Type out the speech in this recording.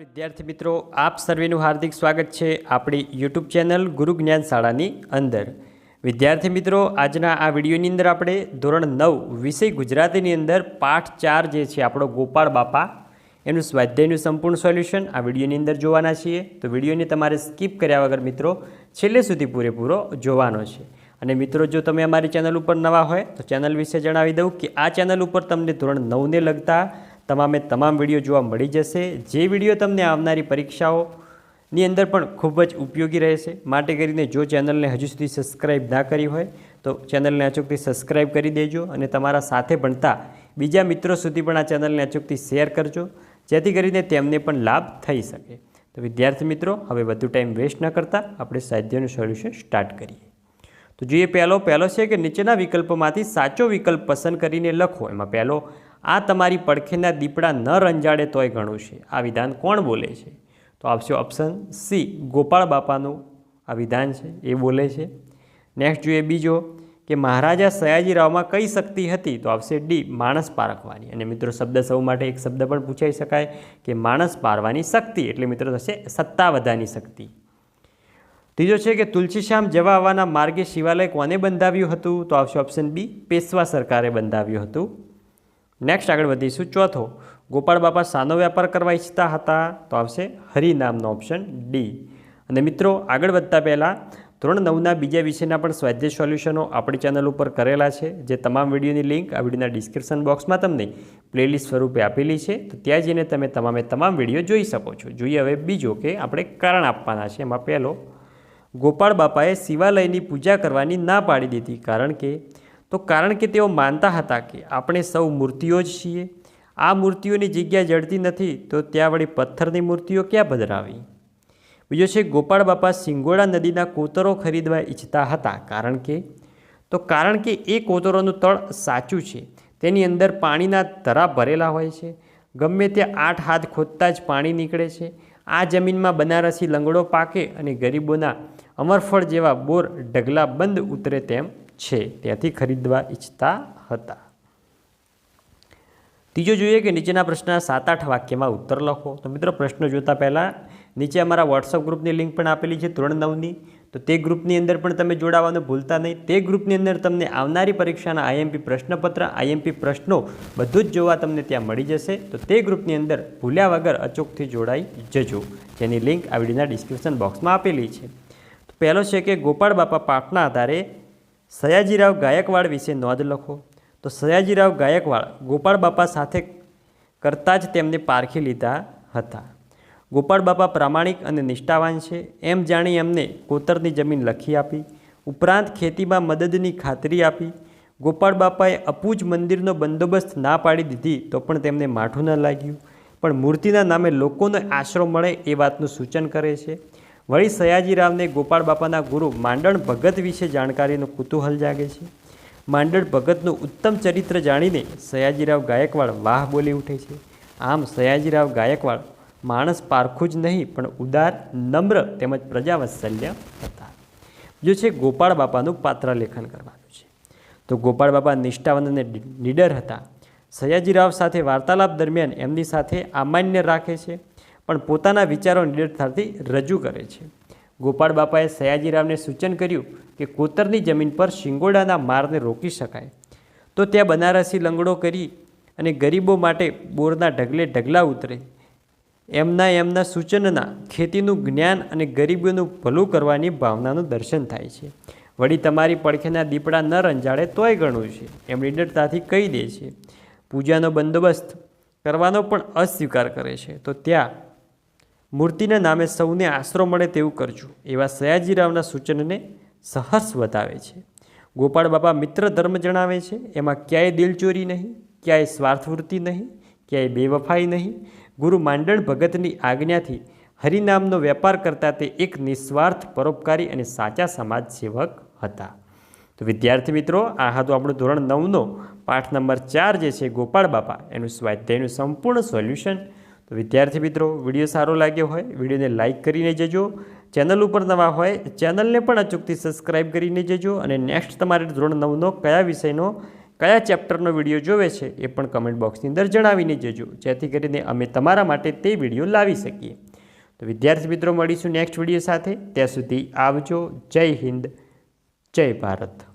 વિદ્યાર્થી મિત્રો, આપ સર્વેનું હાર્દિક સ્વાગત છે આપણી યુટ્યુબ ચેનલ ગુરુ જ્ઞાન શાળાની અંદર. વિદ્યાર્થી મિત્રો, આજના આ વિડીયોની અંદર આપણે ધોરણ નવ વિષય ગુજરાતીની અંદર પાઠ ચાર જે છે આપણો ગોપાળ બાપા, એનું સ્વાધ્યાયનું સંપૂર્ણ સોલ્યુશન આ વિડીયોની અંદર જોવાના છીએ. તો વિડીયોને તમારે સ્કીપ કર્યા વગર મિત્રો, છેલ્લે સુધી પૂરેપૂરો જોવાનો છે. અને મિત્રો, જો તમે અમારી ચેનલ ઉપર નવા હોય, તો ચેનલ વિશે જણાવી દઉં કે આ ચેનલ ઉપર તમને ધોરણ નવને લગતા તમામે તમામ વીડિયો જોવા મળી જશે. જે વીડિયો તમને આવનારી પરીક્ષાઓની અંદર પણ ખૂબ જ ઉપયોગી રહેશે. માટે કરીને જો ચેનલને હજુ સુધી સબસ્ક્રાઈબ ના કરી હોય, તો ચેનલને અચૂકથી સબસ્ક્રાઈબ કરી દેજો અને તમારા સાથે ભણતા બીજા મિત્રો સુધી પણ આ ચેનલને અચૂકથી શેર કરજો, જેથી કરીને તેમને પણ લાભ થઈ શકે. તો વિદ્યાર્થી મિત્રો, હવે વધુ ટાઈમ વેસ્ટ ન કરતાં આપણે સાહિત્યનું સોલ્યુશન સ્ટાર્ટ કરીએ. તો જોઈએ પહેલો પહેલો છે કે નીચેના વિકલ્પોમાંથી સાચો વિકલ્પ પસંદ કરીને લખો. એમાં પહેલો આ તમારી પડખેના દીપડા ન રંજાડે તોય ઘણું છે. આ વિધાન કોણ બોલે છે? તો આપશે ઓપ્શન સી ગોપાળ બાપાનું આ વિધાન છે, એ બોલે છે. નેક્સ્ટ જોઈએ બીજો, કે મહારાજા સયાજીરાવમાં કઈ શક્તિ હતી? તો આવશે ડી માણસ પારખવાની. અને મિત્રો શબ્દ સૌ માટે એક શબ્દ પણ પૂછાઈ શકાય કે માણસ પારવાની શક્તિ, એટલે મિત્રો થશે સત્તા વધાની શક્તિ. ત્રીજો છે કે તુલસીશ્યામ જવા આવવાના માર્ગે શિવાલય કોને બંધાવ્યું હતું? તો આવશે ઓપ્શન બી પેશવા સરકારે બંધાવ્યું હતું. નેક્સ્ટ આગળ વધીશું, ચોથો. ગોપાળ બાપા સાનો વેપાર કરવા ઈચ્છતા હતા, તો આવશે હરિ નામનો ઓપ્શન ડી અને મિત્રો, આગળ વધતા પહેલાં, ધોરણ નવના બીજા વિષયના પણ સ્વાધ્યાય સોલ્યુશનો આપણી ચેનલ ઉપર કરેલા છે, જે તમામ વિડીયોની લિંક આ વિડીયોના ડિસ્ક્રિપ્શન બોક્સમાં તમને પ્લેલિસ્ટ સ્વરૂપે આપેલી છે, તો ત્યાં જઈને તમે તમામે તમામ વીડિયો જોઈ શકો છો. જોઈએ હવે બીજો કે આપણે કારણ આપવાના છે. એમાં પહેલો, ગોપાળ બાપાએ શિવાલયની પૂજા કરવાની ના પાડી દીધી, કારણ કે તો કારણ કે તેઓ માનતા હતા કે આપણે સૌ મૂર્તિઓ જ છીએ. આ મૂર્તિઓની જગ્યા જડતી નથી, તો ત્યાં વળી પથ્થરની મૂર્તિઓ ક્યાં પધરાવી? બીજો છે, ગોપાળ બાપા સિંગોડા નદીના કોતરો ખરીદવા ઈચ્છતા હતા. કારણ કે? તો કારણ કે એ કોતરોનું તળ સાચું છે. તેની અંદર પાણીના ધરા ભરેલા હોય છે. ગમે તે આઠ હાથ ખોદતા જ પાણી નીકળે છે. આ જમીનમાં બનારસી લંગડો પાકે અને ગરીબોના અમરફળ જેવા બોર ઢગલા બંધ ઉતરે તેમ છે. ત્યાંથી ખરીદવા ઈચ્છતા હતા. ત્રીજો જોઈએ કે નીચેના પ્રશ્નના સાત આઠ વાક્યમાં ઉત્તર લખો. તો મિત્રો, પ્રશ્ન જોતા પહેલાં નીચે અમારા વોટ્સઅપ ગ્રુપની લિંક પણ આપેલી છે ધોરણ નવની. તો તે ગ્રુપની અંદર પણ તમે જોડાવાનું ભૂલતા નહીં. તે ગ્રુપની અંદર તમને આવનારી પરીક્ષાના આઈએમપી પ્રશ્નપત્ર, આઈએમપી પ્રશ્નો બધું જ જોવા તમને ત્યાં મળી જશે. તો તે ગ્રુપની અંદર ભૂલ્યા વગર અચૂકથી જોડાઈ જજો. જેની લિંક આ વિડીયોના ડિસ્ક્રિપ્શન બોક્સમાં આપેલી છે. પહેલો છે કે ગોપાળ બાપા પાઠના આધારે સયાજીરાવ ગાયકવાડ વિશે નોંધ લખો. તો સયાજીરાવ ગાયકવાડ ગોપાળ બાપા સાથે કરતાં જ તેમને પારખી લીધા હતા. ગોપાળ બાપા પ્રામાણિક અને નિષ્ઠાવાન છે. એમ જાણી એમને કોતરની જમીન લખી આપી. ઉપરાંત ખેતીમાં મદદની ખાતરી આપી. ગોપાળ બાપાએ અપૂજ મંદિરનો બંદોબસ્ત ના પાડી દીધી તો પણ તેમને માઠું ન લાગ્યું. પણ મૂર્તિના નામે લોકોનો આશરો મળે એ વાતનું સૂચન કરે છે. વળી સયાજીરાવને ગોપાળ બાપાના ગુરુ માંડણ ભગત વિશે જાણકારીનું કુતૂહલ જાગે છે. માંડણ ભગતનું ઉત્તમ ચરિત્ર જાણીને સયાજીરાવ ગાયકવાડ વાહ બોલી ઉઠે છે. આમ સયાજીરાવ ગાયકવાડ માણસ પારખું જ નહીં, પણ ઉદાર, નમ્ર તેમજ પ્રજાવત્સલ્ય હતા. જો છે ગોપાળ બાપાનું પાત્ર લેખન કરવાનું છે. તો ગોપાળ બાપા નિષ્ઠાવંત અને નીડર હતા. સયાજીરાવ સાથે વાર્તાલાપ દરમિયાન એમની સાથે અમાન્ય રાખે છે. પણ પોતાના વિચારો નિડરતાથી રજૂ કરે છે. ગોપાળ બાપાએ સયાજીરાવને સૂચન કર્યું કે કોતરની જમીન પર શિંગોડાના મારને રોકી શકાય. તો ત્યાં બનારસી લંગડો કરી અને ગરીબો માટે બોરના ઢગલે ઢગલા ઉતરે. એમના એમના સૂચનના ખેતીનું જ્ઞાન અને ગરીબોનું ભલું કરવાની ભાવનાનું દર્શન થાય છે. વળી તમારી પડખેના દીપડા ન રંજાડે તોય ઘણું છે. એમ નિડરતાથી કહી દે છે. પૂજાનો બંદોબસ્ત કરવાનો પણ અસ્વીકાર કરે છે. તો ત્યાં મૂર્તિના નામે સૌને આશરો મળે તેવું કરજો. એવા સયાજીરાવના સૂચનને સહર્ષ બતાવે છે. ગોપાળ બાપા મિત્ર ધર્મ જણાવે છે, એમાં ક્યાંય દિલચોરી નહીં, ક્યાંય સ્વાર્થવૃત્તિ નહીં, ક્યાંય બેવફાઈ નહીં. ગુરુ માંડણ ભગતની આજ્ઞાથી હરિનામનો વેપાર કરતા તે એક નિસ્વાર્થ, પરોપકારી અને સાચા સમાજ સેવક હતા. તો વિદ્યાર્થી મિત્રો, આ હતો આપણું ધોરણ નવનો પાઠ નંબર ચાર જે છે ગોપાળ બાપા. એનું સ્વાધ્યાયનું સંપૂર્ણ સોલ્યુશન તો વિદ્યાર્થી મિત્રો, વીડિયો સારો લાગ્યો હોય, વિડીયોને લાઇક કરીને જજો. ચેનલ ઉપર નવા હોય, ચેનલને પણ અચૂકથી સબસ્ક્રાઈબ કરીને જજો અને નેક્સ્ટ તમારે ધોરણ નવનો કયા વિષયનો, કયા ચેપ્ટરનો વીડિયો જોવે છે એ પણ કમેન્ટ બોક્સની અંદર જણાવીને જજો. જેથી કરીને અમે તમારા માટે તે વીડિયો લાવી શકીએ. તો વિદ્યાર્થી મિત્રો, મળીશું નેક્સ્ટ વીડિયો સાથે. ત્યાં સુધી આવજો. જય હિન્દ. જય ભારત.